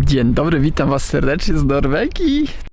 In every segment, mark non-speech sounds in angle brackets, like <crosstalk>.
Dzień dobry, witam was serdecznie z Norwegii.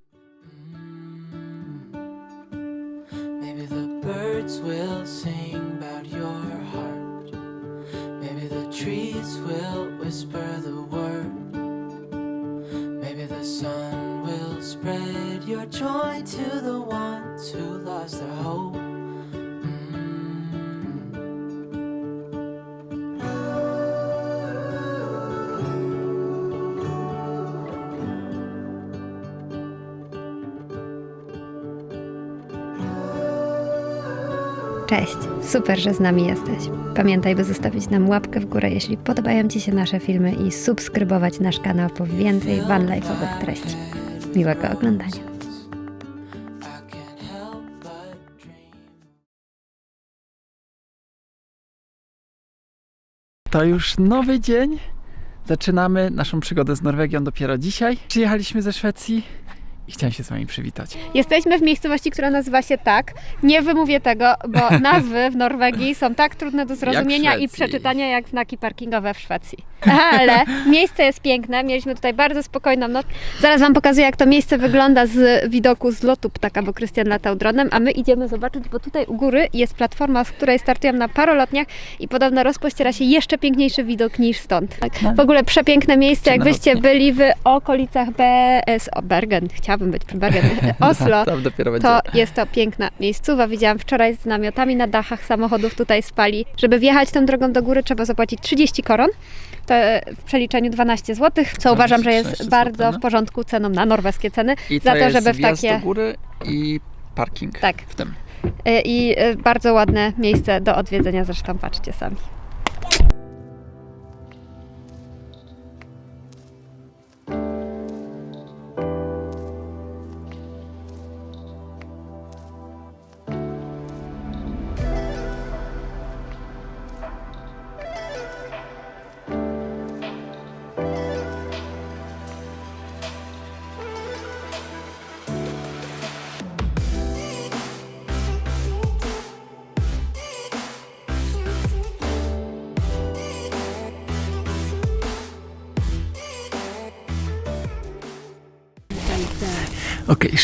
Super, że z nami jesteś. Pamiętaj, by zostawić nam łapkę w górę, jeśli podobają Ci się nasze filmy i subskrybować nasz kanał po więcej vanlife'owych treści. Miłego oglądania. To już nowy dzień. Zaczynamy naszą przygodę z Norwegią dopiero dzisiaj. Przyjechaliśmy ze Szwecji i chciałem się z wami przywitać. Jesteśmy w miejscowości, która nazywa się tak. Nie wymówię tego, bo <laughs> nazwy w Norwegii są tak trudne do zrozumienia i przeczytania jak znaki parkingowe w Szwecji. Ale miejsce jest piękne. Mieliśmy tutaj bardzo spokojną noc. Zaraz Wam pokazuję, jak to miejsce wygląda z widoku z lotu ptaka, bo Krystian latał dronem, a my idziemy zobaczyć, bo tutaj u góry jest platforma, z której startują na parolotniach i podobno rozpościera się jeszcze piękniejszy widok niż stąd. W ogóle przepiękne miejsce, jakbyście byli w okolicach BS, o Bergen, chciałabym być przy Bergen, <laughs> Oslo, to jest to piękna miejscowa. Widziałam wczoraj z namiotami na dachach samochodów tutaj spali. Żeby wjechać tą drogą do góry trzeba zapłacić 30 koron. To w przeliczeniu 12 zł, co uważam, że 13 jest bardzo no. w porządku ceną na norweskie ceny. I za to, jest żeby w takie- do góry i parking Tak. w tym. Y, I y, bardzo ładne miejsce do odwiedzenia, zresztą patrzcie sami.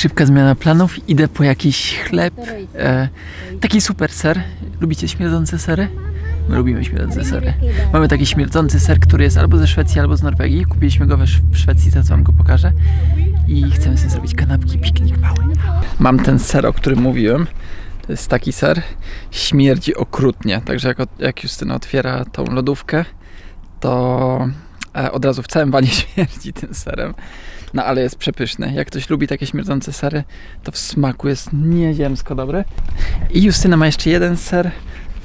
Szybka zmiana planów. Idę po jakiś chleb. E, taki super ser. Lubicie śmierdzące sery? My lubimy śmierdzące sery. Mamy taki śmierdzący ser, który jest albo ze Szwecji, albo z Norwegii. Kupiliśmy go w Szwecji, za co wam go pokażę. I chcemy sobie zrobić kanapki, piknik mały. Mam ten ser, o którym mówiłem. To jest taki ser. Śmierdzi okrutnie. Także jak, jak Justyna otwiera tą lodówkę, to e, od razu w całym wanie <laughs> śmierdzi tym serem. No ale jest przepyszny. Jak ktoś lubi takie śmierdzące sery, to w smaku jest nieziemsko dobry. I Justyna ma jeszcze jeden ser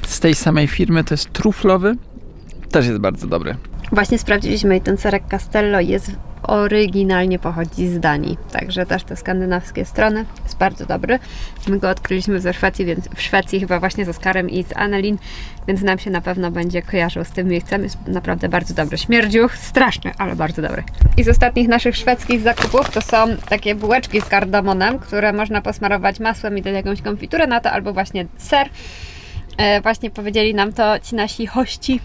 z tej samej firmy, to jest truflowy. Też jest bardzo dobry. Właśnie sprawdziliśmy i ten serek Castello jest oryginalnie pochodzi z Danii, także też te skandynawskie strony jest bardzo dobry. My go odkryliśmy ze Szwecji, więc w Szwecji chyba właśnie z Oskarem i z Annelin, więc nam się na pewno będzie kojarzył z tym miejscem. Jest naprawdę bardzo dobry. Śmierdziuch, straszny, ale bardzo dobry. I z ostatnich naszych szwedzkich zakupów to są takie bułeczki z kardamonem, które można posmarować masłem i dać jakąś konfiturę na to, albo właśnie ser. E, właśnie powiedzieli nam to ci nasi hości,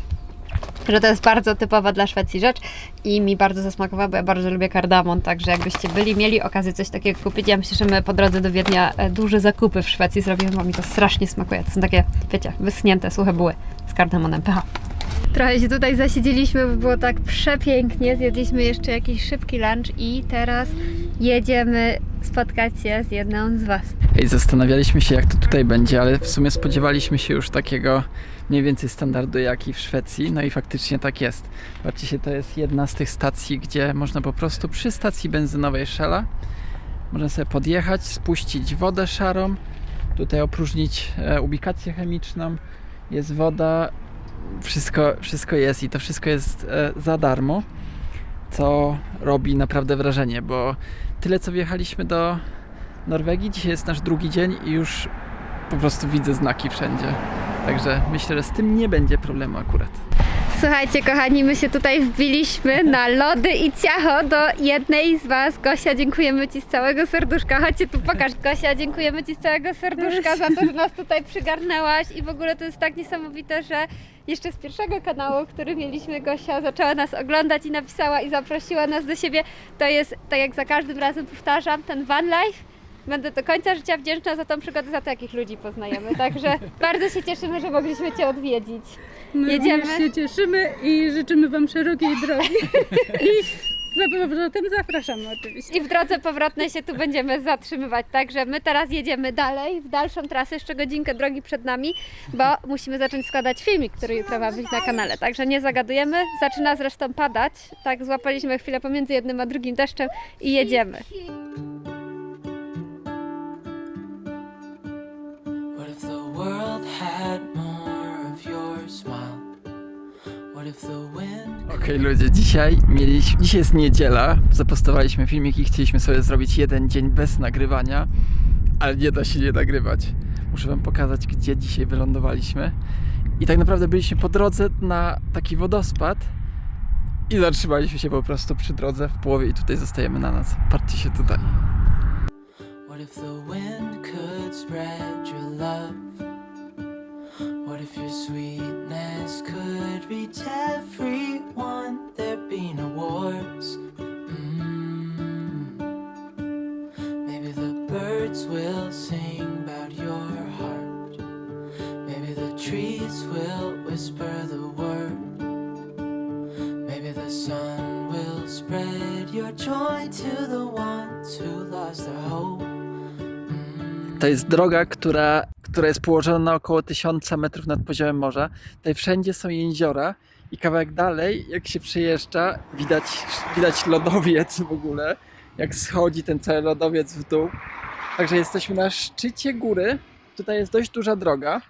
że to jest bardzo typowa dla Szwecji rzecz i mi bardzo zasmakowała, bo ja bardzo lubię kardamon, także jakbyście byli, mieli okazję coś takiego kupić, ja myślę, że my po drodze do Wiednia e, duże zakupy w Szwecji zrobimy, bo mi to strasznie smakuje. To są takie, wiecie, wyschnięte, suche buły z kardamonem. Pycha. Trochę się tutaj zasiedzieliśmy, bo było tak przepięknie. Zjedliśmy jeszcze jakiś szybki lunch i teraz jedziemy spotkać się z jedną z Was. I zastanawialiśmy się, jak to tutaj będzie, ale w sumie spodziewaliśmy się już takiego mniej więcej standardu, jak i w Szwecji. No i faktycznie tak jest. Patrzcie się, to jest jedna z tych stacji, gdzie można po prostu przy stacji benzynowej Shella można sobie podjechać, spuścić wodę szarą, tutaj opróżnić e, ubikację chemiczną, jest woda, wszystko, wszystko jest i to wszystko jest e, za darmo, co robi naprawdę wrażenie, bo tyle co wjechaliśmy do Norwegii, dzisiaj jest nasz drugi dzień i już po prostu widzę znaki wszędzie. Także myślę, że z tym nie będzie problemu akurat. Słuchajcie, kochani, my się tutaj wbiliśmy na lody i ciacho do jednej z Was. Gosia, dziękujemy Ci z całego serduszka. Chodźcie tu pokaż. Gosia, dziękujemy Ci z całego serduszka za to, że nas tutaj przygarnęłaś i w ogóle to jest tak niesamowite, że jeszcze z pierwszego kanału, który mieliśmy, Gosia zaczęła nas oglądać i napisała i zaprosiła nas do siebie. To jest, tak jak za każdym razem powtarzam, ten van life. Będę do końca życia wdzięczna za tą przygodę, za to, jakich ludzi poznajemy. Także <laughs> bardzo się cieszymy, że mogliśmy Cię odwiedzić. My Jedziemy. również się cieszymy i życzymy Wam szerokiej drogi. <laughs> I z powrotem zapraszamy oczywiście. I w drodze powrotnej się tu będziemy zatrzymywać. Także my teraz jedziemy dalej, w dalszą trasę, jeszcze godzinkę drogi przed nami, bo musimy zacząć składać filmik, który jutro ma być na kanale. Także nie zagadujemy. Zaczyna zresztą padać. Tak, złapaliśmy chwilę pomiędzy jednym a drugim deszczem i jedziemy. Okej ludzie, dzisiaj mieliśmy, dzisiaj jest niedziela, zapostowaliśmy filmik i chcieliśmy sobie zrobić jeden dzień bez nagrywania, ale nie da się nie nagrywać. Muszę wam pokazać, gdzie dzisiaj wylądowaliśmy. I tak naprawdę byliśmy po drodze na taki wodospad i zatrzymaliśmy się po prostu przy drodze w połowie i tutaj zostajemy na noc. Patrzcie się tutaj. What To jest droga, która, która jest położona na około 1000 metrów nad poziomem morza. Tutaj wszędzie są jeziora i kawałek dalej, jak się przejeżdża, widać, widać lodowiec w ogóle, jak schodzi ten cały lodowiec w dół. Także jesteśmy na szczycie góry. Tutaj jest dość duża droga.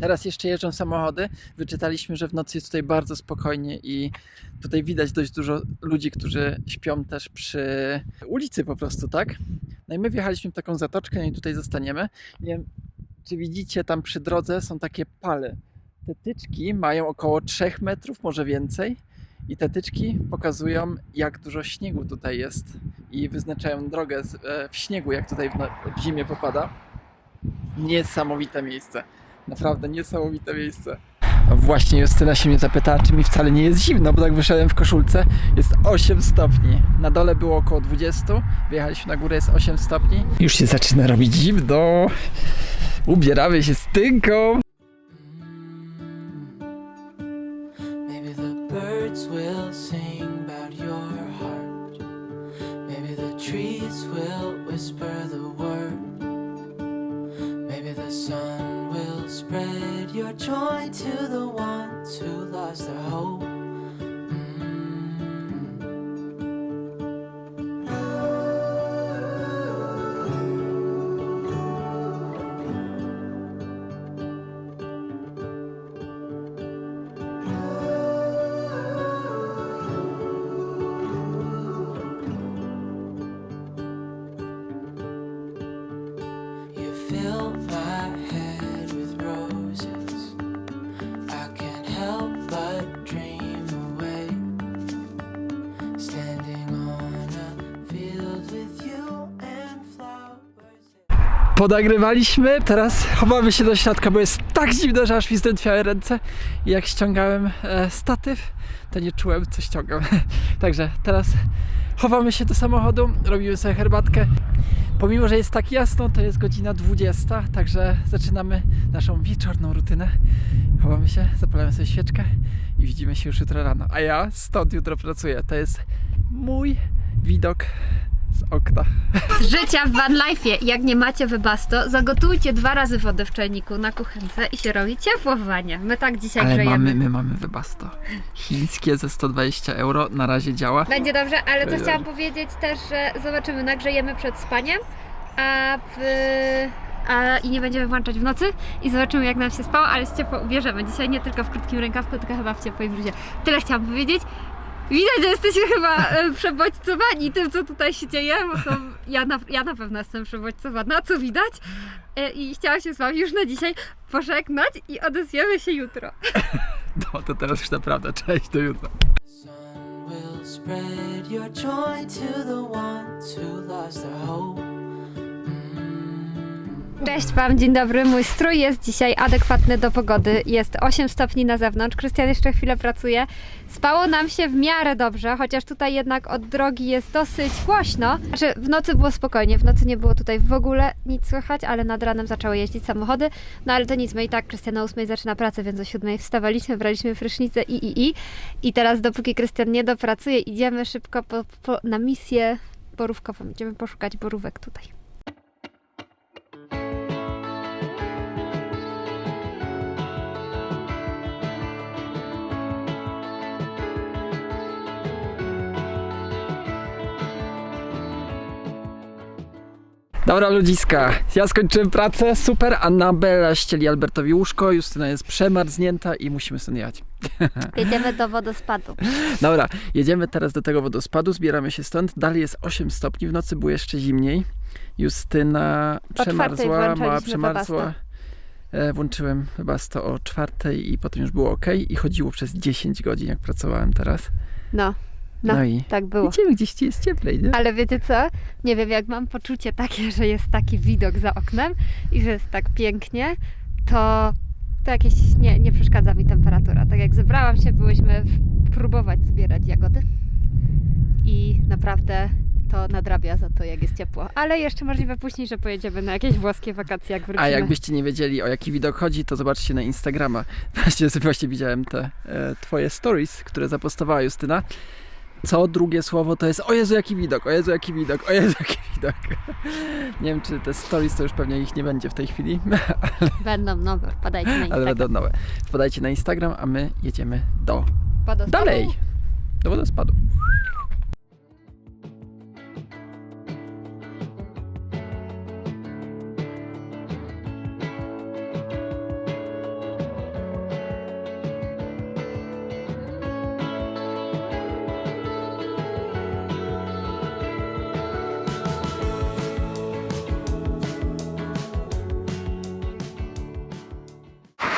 Teraz jeszcze jeżdżą samochody. Wyczytaliśmy, że w nocy jest tutaj bardzo spokojnie i tutaj widać dość dużo ludzi, którzy śpią też przy ulicy po prostu, tak? No i my wjechaliśmy w taką zatoczkę i tutaj zostaniemy. Nie wiem, czy widzicie, tam przy drodze są takie pale. Te tyczki mają około 3 metrów, może więcej. I te tyczki pokazują, jak dużo śniegu tutaj jest. I wyznaczają drogę e, w śniegu, jak tutaj w, no- w zimie popada. Niesamowite miejsce. Naprawdę niesamowite miejsce. Właśnie Justyna się mnie zapytała, czy mi wcale nie jest zimno, bo tak wyszedłem w koszulce. Jest 8 stopni. Na dole było około 20. Wyjechaliśmy na górę, jest 8 stopni. Już się zaczyna robić zimno. Ubieramy się z tynką. Podagrywaliśmy, teraz chowamy się do środka, bo jest tak zimno, że aż mi zdrętwiały ręce. I jak ściągałem e, statyw, to nie czułem, co ściągam. <laughs> Także teraz chowamy się do samochodu, robimy sobie herbatkę. Pomimo, że jest tak jasno, to jest godzina 20, także zaczynamy naszą wieczorną rutynę. Chowamy się, zapalamy sobie świeczkę i widzimy się już jutro rano. A ja stąd jutro pracuję. To jest mój widok z okna. Z życia w van life'ie. Jak nie macie wybasto, zagotujcie dwa razy wodę w czajniku na kuchence i się robi ciepłowanie. My tak dzisiaj Ale grzejemy. mamy, my mamy wybasto. Chińskie za 120 euro na razie działa. Będzie dobrze, ale to chciałam powiedzieć też, że zobaczymy, nagrzejemy przed spaniem, a, w, a i nie będziemy włączać w nocy i zobaczymy jak nam się spało, ale się ciepło ubierzemy. Dzisiaj nie tylko w krótkim rękawku, tylko chyba w ciepłej bluzie. Tyle chciałam powiedzieć. Widać, że jesteśmy chyba e, przebodźcowani tym, co tutaj się dzieje, bo są, ja, na, ja na pewno jestem przebodźcowana, co widać. E, I chciałam się z Wami już na dzisiaj pożegnać i odezwiemy się jutro. <laughs> No to teraz już naprawdę, cześć, do jutra. Spread your joy to the ones who lost their hope. Cześć Wam, dzień dobry. Mój strój jest dzisiaj adekwatny do pogody. Jest 8 stopni na zewnątrz. Krystian jeszcze chwilę pracuje. Spało nam się w miarę dobrze, chociaż tutaj jednak od drogi jest dosyć głośno. Znaczy, w nocy było spokojnie, w nocy nie było tutaj w ogóle nic słychać, ale nad ranem zaczęły jeździć samochody. No ale to nic, my i tak Krystian o 8 zaczyna pracę, więc o 7 wstawaliśmy, braliśmy prysznicę i i i. I teraz dopóki Krystian nie dopracuje, idziemy szybko po, po, na misję borówkową. Idziemy poszukać borówek tutaj. Dobra ludziska, ja skończyłem pracę, super, Annabela ścieli Albertowi łóżko, Justyna jest przemarznięta i musimy stąd jechać. <laughs> Jedziemy do wodospadu. Dobra, jedziemy teraz do tego wodospadu, zbieramy się stąd, dalej jest 8 stopni, w nocy było jeszcze zimniej. Justyna przemarzła, mała przemarzła. E, Włączyłem chyba 100 o czwartej i potem już było ok i chodziło przez 10 godzin, jak pracowałem teraz. No, no, No i tak było. idziemy gdzieś, gdzie jest cieplej, nie? Ale wiecie co? Nie wiem, jak mam poczucie takie, że jest taki widok za oknem i że jest tak pięknie, to, to jakieś nie, nie przeszkadza mi temperatura. Tak jak zebrałam się, byłyśmy próbować zbierać jagody i naprawdę to nadrabia za to, jak jest ciepło. Ale jeszcze możliwe później, że pojedziemy na jakieś włoskie wakacje, jak wrócimy. A jakbyście nie wiedzieli o jaki widok chodzi, to zobaczcie na Instagrama. <laughs> Właśnie, właśnie widziałem te e, twoje stories, które zapostowała Justyna. Co drugie słowo to jest o Jezu jaki widok, o Jezu jaki widok, o Jezu jaki widok. <laughs> Nie wiem czy te stories to już pewnie ich nie będzie w tej chwili, <laughs> Będą nowe, podajcie na <laughs> ale Instagram. będą nowe. Wpadajcie na Instagram, a my jedziemy do Wodospadu. dalej. Do wodospadu.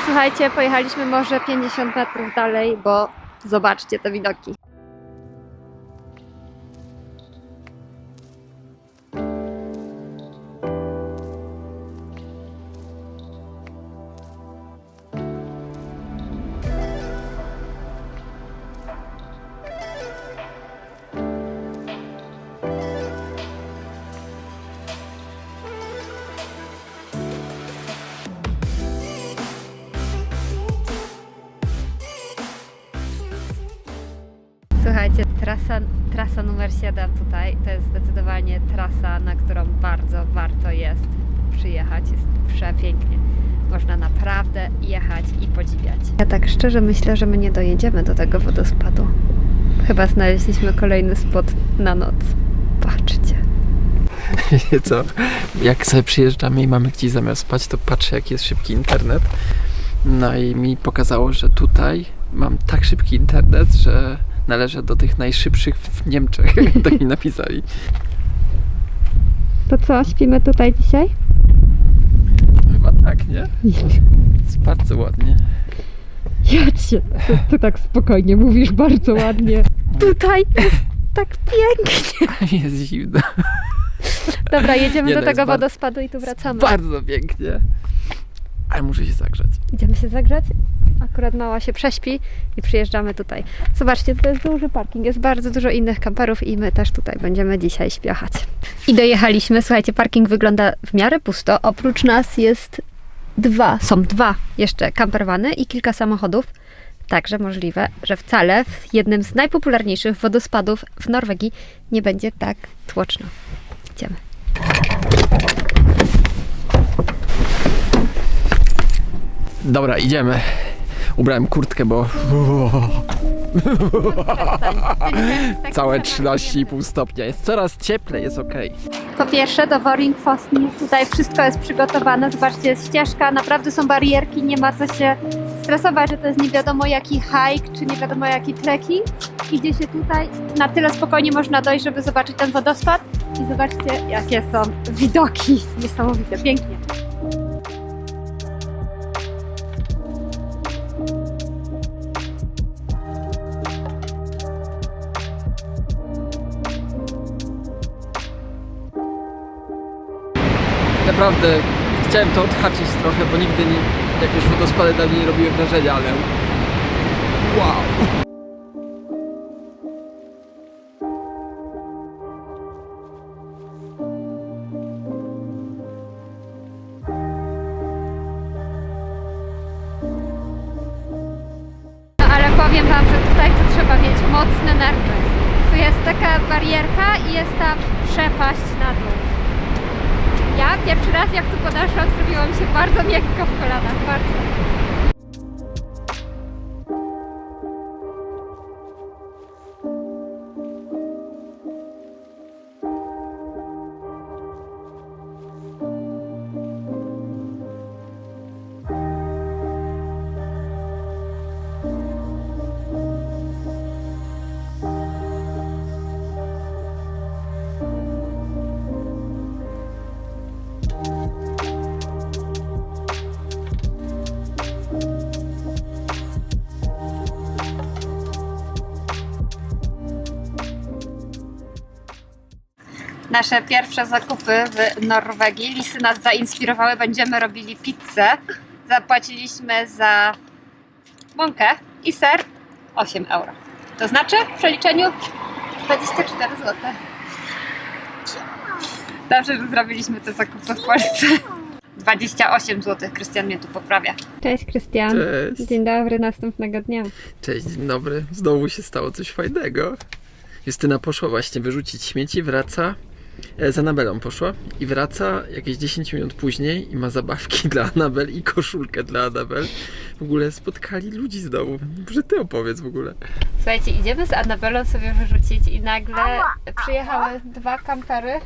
Słuchajcie, pojechaliśmy może 50 metrów dalej, bo zobaczcie te widoki. 7 tutaj to jest zdecydowanie trasa, na którą bardzo warto jest przyjechać. Jest przepięknie. Można naprawdę jechać i podziwiać. Ja tak szczerze myślę, że my nie dojedziemy do tego wodospadu. Chyba znaleźliśmy kolejny spot na noc. Patrzcie. Wiecie <laughs> co, jak sobie przyjeżdżamy i mamy gdzieś zamiast spać, to patrzę jaki jest szybki internet. No i mi pokazało, że tutaj mam tak szybki internet, że należę do tych najszybszych w Niemczech, <laughs> tak mi napisali. To co, śpimy tutaj dzisiaj? Chyba tak, nie? Jest bardzo ładnie. Jacie, ty, ty tak spokojnie mówisz, bardzo ładnie. <laughs> Tutaj jest tak pięknie. <laughs> Jest zimno. Dobra, jedziemy Nie, do no, tego jest bar- wodospadu i tu wracamy. Bardzo pięknie. Ale muszę się zagrzać. Idziemy się zagrzać. Akurat mała się prześpi i przyjeżdżamy tutaj. Zobaczcie, to jest duży parking. Jest bardzo dużo innych kamperów i my też tutaj będziemy dzisiaj śpiochać. I dojechaliśmy. Słuchajcie, parking wygląda w miarę pusto. Oprócz nas jest dwa, są dwa jeszcze campervany i kilka samochodów. Także możliwe, że wcale w jednym z najpopularniejszych wodospadów w Norwegii nie będzie tak tłoczno. Idziemy. Dobra, idziemy. Ubrałem kurtkę, bo <laughs> całe 13,5 stopnia. Jest coraz cieplej, jest ok. Po pierwsze do Woring Fosni tutaj wszystko jest przygotowane. Zobaczcie, jest ścieżka, naprawdę są barierki, nie ma co się stresować, że to jest nie wiadomo jaki hike, czy nie wiadomo jaki trekking. Idzie się tutaj, na tyle spokojnie można dojść, żeby zobaczyć ten wodospad i zobaczcie jakie są widoki. Niesamowite, pięknie. Naprawdę chciałem to odhaczyć trochę, bo nigdy nie, jakieś wodospady na mnie nie robiły wrażenia, ale wow! Nasze pierwsze zakupy w Norwegii. Lisy nas zainspirowały, będziemy robili pizzę. Zapłaciliśmy za mąkę i ser 8 euro. To znaczy w przeliczeniu 24 zł. Dobrze, że zrobiliśmy te zakupy w Polsce. 28 zł. Krystian mnie tu poprawia. Cześć Krystian. Cześć. Dzień dobry, następnego dnia. Cześć, dzień dobry. Znowu się stało coś fajnego. Justyna poszła właśnie wyrzucić śmieci, wraca. E, z Anabelą poszła i wraca jakieś 10 minut później i ma zabawki <laughs> dla Anabel i koszulkę dla Anabel. W ogóle spotkali ludzi znowu. Może ty opowiedz w ogóle. Słuchajcie, idziemy z Anabelą sobie wyrzucić i nagle przyjechały dwa kampery.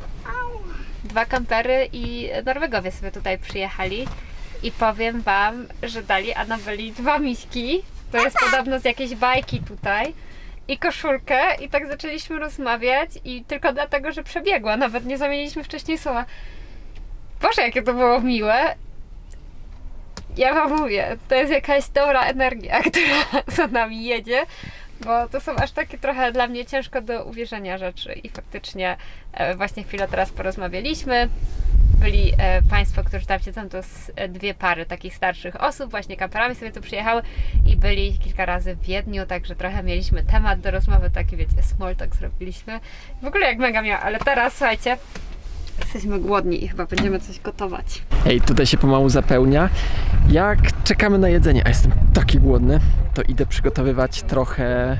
Dwa kampery i Norwegowie sobie tutaj przyjechali. I powiem wam, że dali Anabeli dwa miśki. To jest podobno z jakiejś bajki tutaj. I koszulkę i tak zaczęliśmy rozmawiać i tylko dlatego, że przebiegła. Nawet nie zamieniliśmy wcześniej słowa. Boże, jakie to było miłe. Ja wam mówię, to jest jakaś dobra energia, <laughs> która za nami jedzie, bo to są aż takie trochę dla mnie ciężko do uwierzenia rzeczy i faktycznie e, właśnie chwilę teraz porozmawialiśmy. Byli e, Państwo, którzy tam siedzą, to e, dwie pary takich starszych osób, właśnie kamperami sobie tu przyjechały i byli kilka razy w Wiedniu, także trochę mieliśmy temat do rozmowy, taki wiecie, small talk zrobiliśmy. W ogóle jak mega miał, ale teraz słuchajcie, jesteśmy głodni i chyba będziemy coś gotować. Ej, tutaj się pomału zapełnia. Jak czekamy na jedzenie, a jestem taki głodny, to idę przygotowywać trochę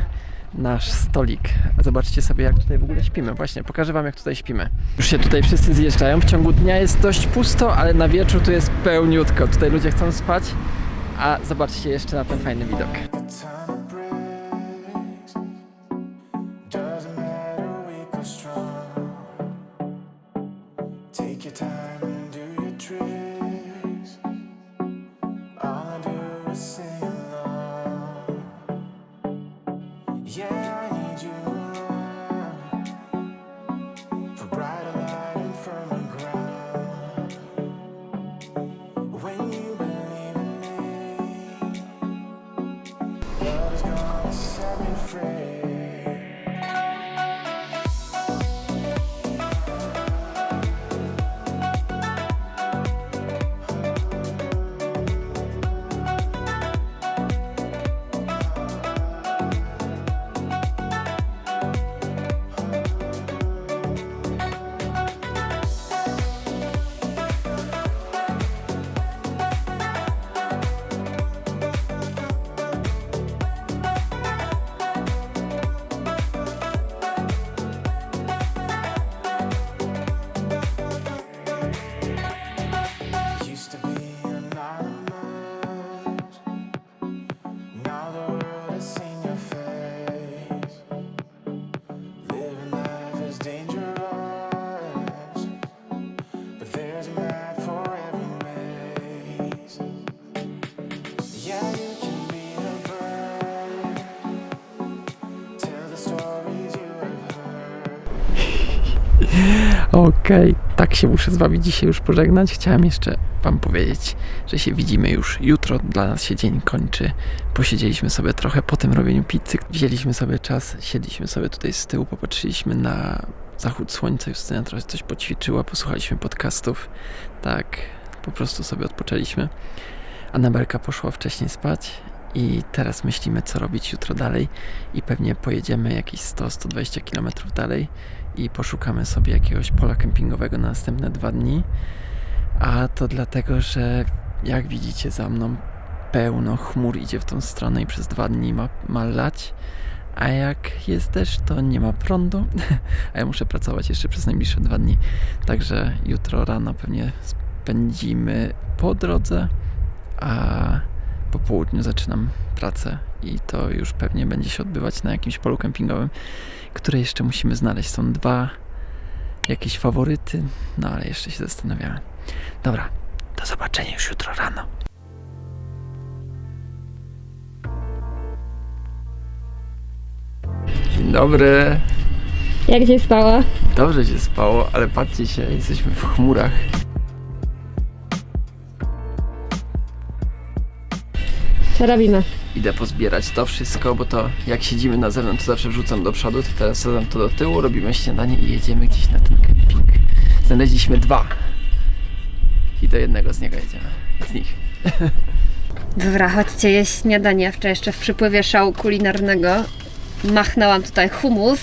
nasz stolik. Zobaczcie sobie, jak tutaj w ogóle śpimy. Właśnie, pokażę Wam, jak tutaj śpimy. Już się tutaj wszyscy zjeżdżają. W ciągu dnia jest dość pusto, ale na wieczór tu jest pełniutko. Tutaj ludzie chcą spać, a zobaczcie jeszcze na ten fajny widok. Okej, tak się muszę z Wami dzisiaj już pożegnać. Chciałem jeszcze Wam powiedzieć, że się widzimy już jutro. Dla nas się dzień kończy. Posiedzieliśmy sobie trochę po tym robieniu pizzy. Wzięliśmy sobie czas, siedliśmy sobie tutaj z tyłu, popatrzyliśmy na zachód słońca, Justyna trochę coś poćwiczyła, posłuchaliśmy podcastów, tak po prostu sobie odpoczęliśmy. Anabelka poszła wcześniej spać i teraz myślimy, co robić jutro dalej i pewnie pojedziemy jakieś 100-120 km dalej i poszukamy sobie jakiegoś pola kempingowego na następne dwa dni. A to dlatego, że jak widzicie za mną, pełno chmur idzie w tą stronę i przez dwa dni ma, ma lać. A jak jest deszcz, to nie ma prądu, <laughs> a ja muszę pracować jeszcze przez najbliższe dwa dni. Także jutro rano pewnie spędzimy po drodze, a po południu zaczynam pracę i to już pewnie będzie się odbywać na jakimś polu kempingowym, które jeszcze musimy znaleźć. Są dwa jakieś faworyty, no ale jeszcze się zastanawiamy. Dobra, do zobaczenia już jutro rano. Dzień dobry. Jak się spało? Dobrze się spało, ale patrzcie się, jesteśmy w chmurach. Co robimy? Idę pozbierać to wszystko, bo to jak siedzimy na zewnątrz, to zawsze wrzucam do przodu, to teraz wsadzam to do tyłu, robimy śniadanie i jedziemy gdzieś na ten kemping. Znaleźliśmy dwa. I do jednego z niego jedziemy. Z nich. Dobra, chodźcie jeść śniadanie. Wczoraj jeszcze w przypływie szału kulinarnego machnęłam tutaj humus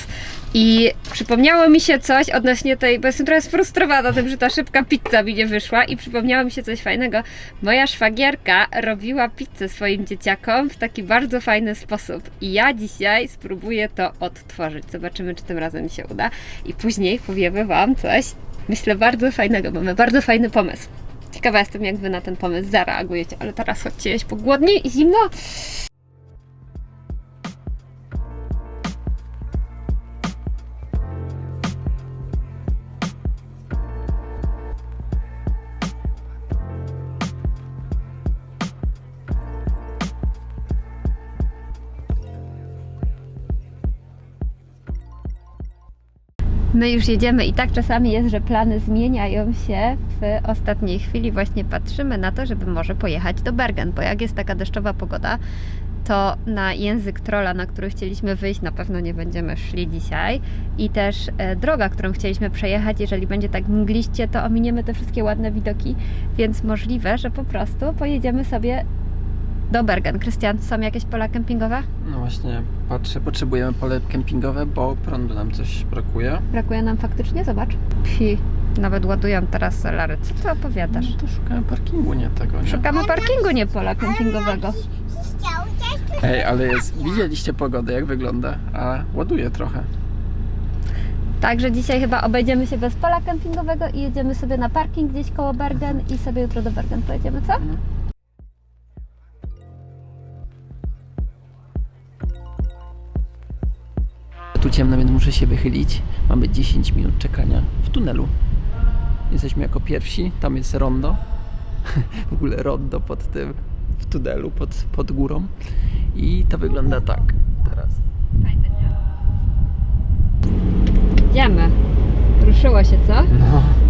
i przypomniało mi się coś odnośnie tej, bo jestem trochę sfrustrowana tym, że ta szybka pizza mi nie wyszła i przypomniało mi się coś fajnego. Moja szwagierka robiła pizzę swoim dzieciakom w taki bardzo fajny sposób i ja dzisiaj spróbuję to odtworzyć. Zobaczymy, czy tym razem mi się uda i później powiemy Wam coś, myślę, bardzo fajnego. Mamy bardzo fajny pomysł. Ciekawa jestem, jak Wy na ten pomysł zareagujecie, ale teraz chodźcie jeść, bo głodni i zimno. My już jedziemy i tak czasami jest, że plany zmieniają się w ostatniej chwili. Właśnie patrzymy na to, żeby może pojechać do Bergen, bo jak jest taka deszczowa pogoda, to na język trola, na który chcieliśmy wyjść, na pewno nie będziemy szli dzisiaj. I też e, droga, którą chcieliśmy przejechać, jeżeli będzie tak mgliście, to ominiemy te wszystkie ładne widoki, więc możliwe, że po prostu pojedziemy sobie do Bergen. Krystian, są jakieś pola kempingowe? No właśnie, patrzę, potrzebujemy pole kempingowe, bo prądu nam coś brakuje. Brakuje nam faktycznie? Zobacz. Psi. Nawet ładują teraz solary. Co ty opowiadasz? No to szukamy parkingu, nie tego, nie? Szukamy parkingu, nie pola kempingowego. Ej, ale jest, widzieliście pogodę, jak wygląda, a ładuje trochę. Także dzisiaj chyba obejdziemy się bez pola kempingowego i jedziemy sobie na parking gdzieś koło Bergen i sobie jutro do Bergen pojedziemy, co? Tu ciemno, więc muszę się wychylić. Mamy 10 minut czekania w tunelu. Jesteśmy jako pierwsi, tam jest rondo. <laughs> W ogóle rondo pod tym, w tunelu, pod, pod górą. I to wygląda tak teraz. Idziemy. Ruszyło się, co? No.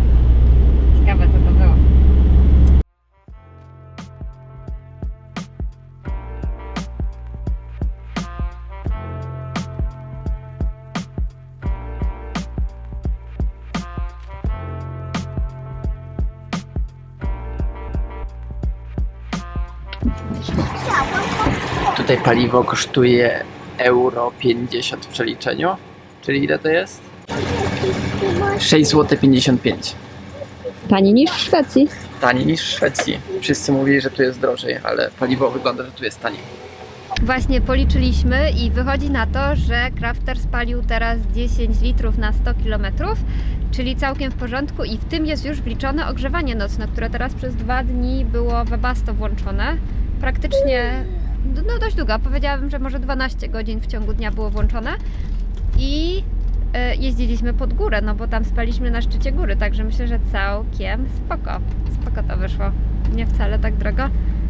Tutaj paliwo kosztuje euro 50 w przeliczeniu. Czyli ile to jest? 6 zł 55. Taniej niż w Szwecji. Taniej niż w Szwecji. Wszyscy mówili, że tu jest drożej, ale paliwo wygląda, że tu jest taniej. Właśnie policzyliśmy i wychodzi na to, że Crafter spalił teraz 10 litrów na 100 km, czyli całkiem w porządku i w tym jest już wliczone ogrzewanie nocne, które teraz przez dwa dni było webasto włączone. Praktycznie no dość długo, powiedziałabym, że może 12 godzin w ciągu dnia było włączone i e, jeździliśmy pod górę, no bo tam spaliśmy na szczycie góry, także myślę, że całkiem spoko. Spoko to wyszło. Nie wcale tak drogo.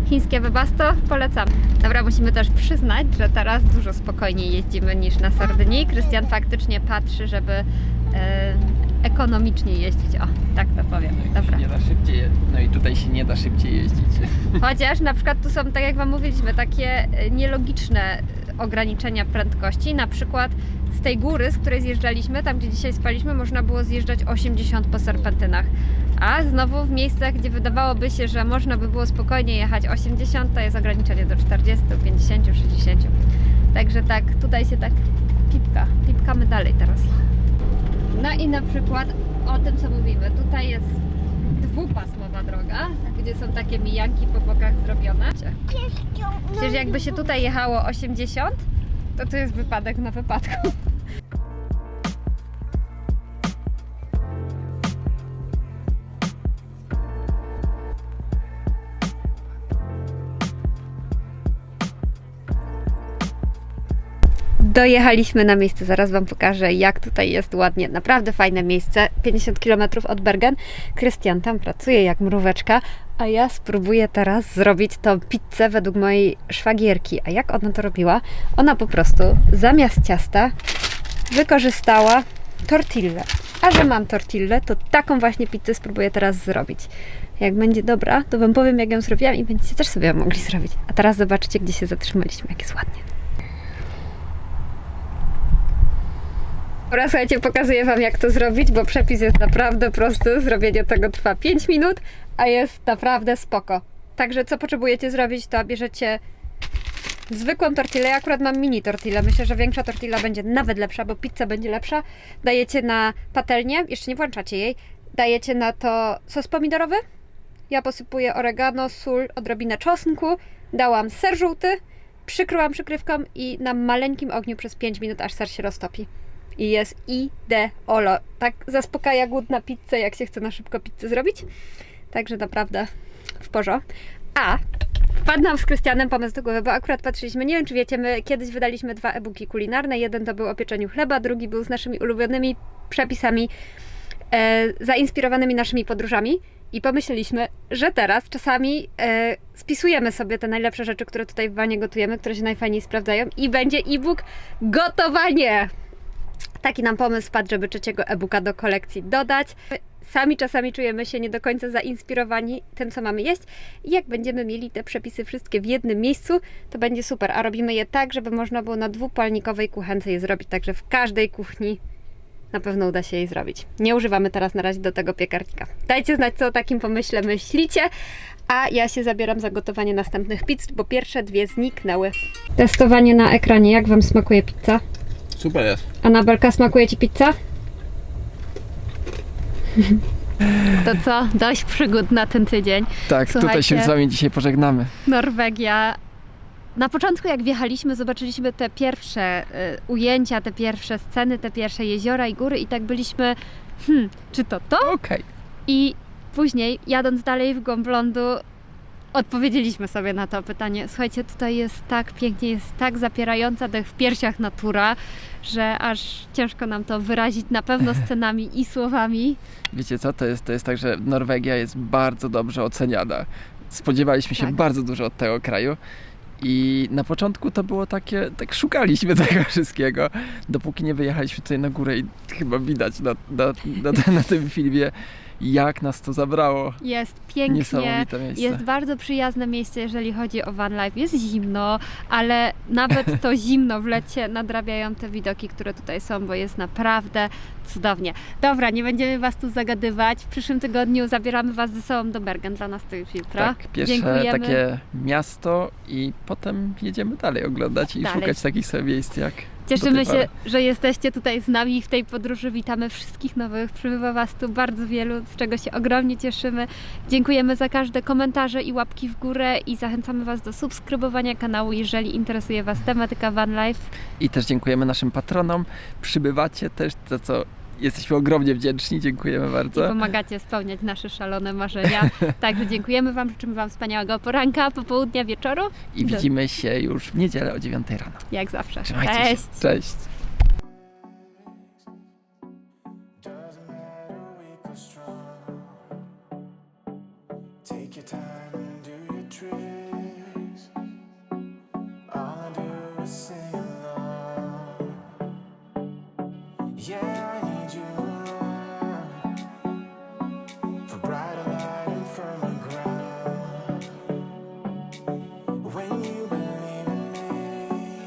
Chińskie Webasto polecam. Dobra, musimy też przyznać, że teraz dużo spokojniej jeździmy niż na Sardynii. Krystian faktycznie patrzy, żeby ekonomicznie jeździć. O, tak to powiem. Dobra. Nie da szybciej, no i tutaj się nie da szybciej jeździć. <laughs> Chociaż na przykład tu są, tak jak Wam mówiliśmy, takie e, nielogiczne ograniczenia prędkości. Na przykład z tej góry, z której zjeżdżaliśmy, tam gdzie dzisiaj spaliśmy, można było zjeżdżać 80 po serpentynach. A znowu w miejscach, gdzie wydawałoby się, że można by było spokojnie jechać 80, to jest ograniczenie do 40, 50, 60. Także tak, tutaj się tak pipka, pipkamy dalej teraz. No i na przykład o tym, co mówimy. Tutaj jest dwupasmowa droga, gdzie są takie mijanki po bokach zrobione. Przecież jakby się tutaj jechało 80, to to jest wypadek na wypadku. Dojechaliśmy na miejsce, zaraz Wam pokażę, jak tutaj jest ładnie. Naprawdę fajne miejsce, 50 km od Bergen. Krystian tam pracuje jak mróweczka, a ja spróbuję teraz zrobić tą pizzę według mojej szwagierki. A jak ona to robiła? Ona po prostu zamiast ciasta wykorzystała tortillę. A że mam tortillę, to taką właśnie pizzę spróbuję teraz zrobić. Jak będzie dobra, to Wam powiem, jak ją zrobiłam i będziecie też sobie mogli zrobić. A teraz zobaczcie, gdzie się zatrzymaliśmy, jak jest ładnie. Dobra, słuchajcie, pokazuję Wam jak to zrobić, bo przepis jest naprawdę prosty. Zrobienie tego trwa 5 minut, a jest naprawdę spoko. Także co potrzebujecie zrobić, to bierzecie zwykłą tortillę. Ja akurat mam mini tortillę. Myślę, że większa tortilla będzie nawet lepsza, bo pizza będzie lepsza. Dajecie na patelnię, jeszcze nie włączacie jej. Dajecie na to sos pomidorowy. Ja posypuję oregano, sól, odrobinę czosnku. Dałam ser żółty, przykryłam przykrywką i na maleńkim ogniu przez 5 minut, aż ser się roztopi i jest ideolo. Tak zaspokaja głód na pizzę, jak się chce na szybko pizzę zrobić. Także naprawdę w porządku. A wpadł nam z Krystianem pomysł do głowy, bo akurat patrzyliśmy, nie wiem czy wiecie, my kiedyś wydaliśmy dwa e-booki kulinarne. Jeden to był o pieczeniu chleba, drugi był z naszymi ulubionymi przepisami e, zainspirowanymi naszymi podróżami. I pomyśleliśmy, że teraz czasami e, spisujemy sobie te najlepsze rzeczy, które tutaj w wanie gotujemy, które się najfajniej sprawdzają i będzie e-book gotowanie! Taki nam pomysł wpadł, żeby trzeciego e-booka do kolekcji dodać. Sami czasami czujemy się nie do końca zainspirowani tym, co mamy jeść. I jak będziemy mieli te przepisy wszystkie w jednym miejscu, to będzie super. A robimy je tak, żeby można było na dwupalnikowej kuchence je zrobić. Także w każdej kuchni na pewno uda się jej zrobić. Nie używamy teraz na razie do tego piekarnika. Dajcie znać, co o takim pomyśle myślicie. A ja się zabieram za gotowanie następnych pizz, bo pierwsze dwie zniknęły. Testowanie na ekranie. Jak Wam smakuje pizza? Super jest. Anabelka, smakuje Ci pizza? To co? Dość przygód na ten tydzień. Tak, tutaj się Słuchajcie. z Wami dzisiaj pożegnamy. Norwegia. Na początku, jak wjechaliśmy, zobaczyliśmy te pierwsze y, ujęcia, te pierwsze sceny, te pierwsze jeziora i góry, i tak byliśmy, hmm, czy to to? Okej. I później, jadąc dalej w głąb lądu, odpowiedzieliśmy sobie na to pytanie. Słuchajcie, tutaj jest tak pięknie, jest tak zapierająca dech w piersiach natura, że aż ciężko nam to wyrazić na pewno scenami i słowami. Wiecie co, to jest, to jest tak, że Norwegia jest bardzo dobrze oceniana. Spodziewaliśmy się Tak. bardzo dużo od tego kraju. I na początku to było takie, tak szukaliśmy <laughs> tego wszystkiego, dopóki nie wyjechaliśmy tutaj na górę i chyba widać na, na, na, na tym filmie, jak nas to zabrało. Jest pięknie. Niesamowite miejsce. Jest bardzo przyjazne miejsce, jeżeli chodzi o van life. Jest zimno, ale nawet to <laughs> zimno w lecie nadrabiają te widoki, które tutaj są, bo jest naprawdę cudownie. Dobra, nie będziemy Was tu zagadywać. W przyszłym tygodniu zabieramy Was ze sobą do Bergen, dla nas to już jutro. Tak, pierwsze Dziękujemy. takie miasto i potem jedziemy dalej oglądać i Dalej. szukać takich sobie miejsc jak Cieszymy się, że jesteście tutaj z nami w tej podróży. Witamy wszystkich nowych. Przybywa Was tu bardzo wielu, z czego się ogromnie cieszymy. Dziękujemy za każde komentarze i łapki w górę i zachęcamy Was do subskrybowania kanału, jeżeli interesuje Was tematyka van life. I też dziękujemy naszym patronom. Przybywacie też, za co jesteśmy ogromnie wdzięczni. Dziękujemy i bardzo. pomagacie spełniać nasze szalone marzenia. <laughs> Także dziękujemy Wam, życzymy Wam wspaniałego poranka, popołudnia, wieczoru. I widzimy się już w niedzielę o 9 rano. Jak zawsze. Trzymajcie Cześć! się. Cześć. Take your time